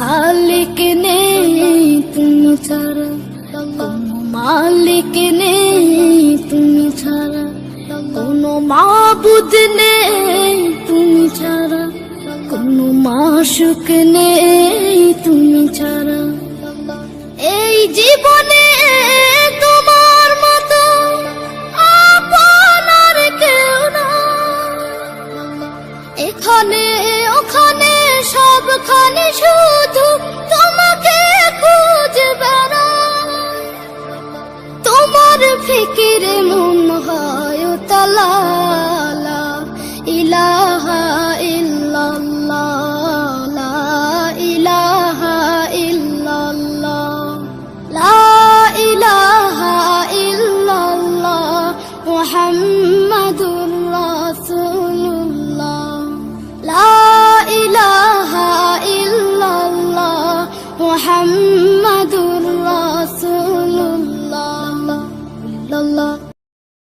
খালিক নেই তুমি ছাড়া। কোনো মালিক নেই তুমি ছাড়া। কোনো মাবুদ নেই তুমি ছাড়া। কোনো মাসুক নেই তুমি ছাড়া। এই জীবনে এখানে তোমার ফিকিরে মন হয় তালা ইলাহা ইল্লাল্লাহ ইলাহা ইল্লাল্লাহ, লা ইলাহা ইল্লাল্লাহ, মুহাম্মাদুর রাসূলুল্লাহ, লা ইলাহা ইল্লাল্লাহ মুহাম্মাদ الله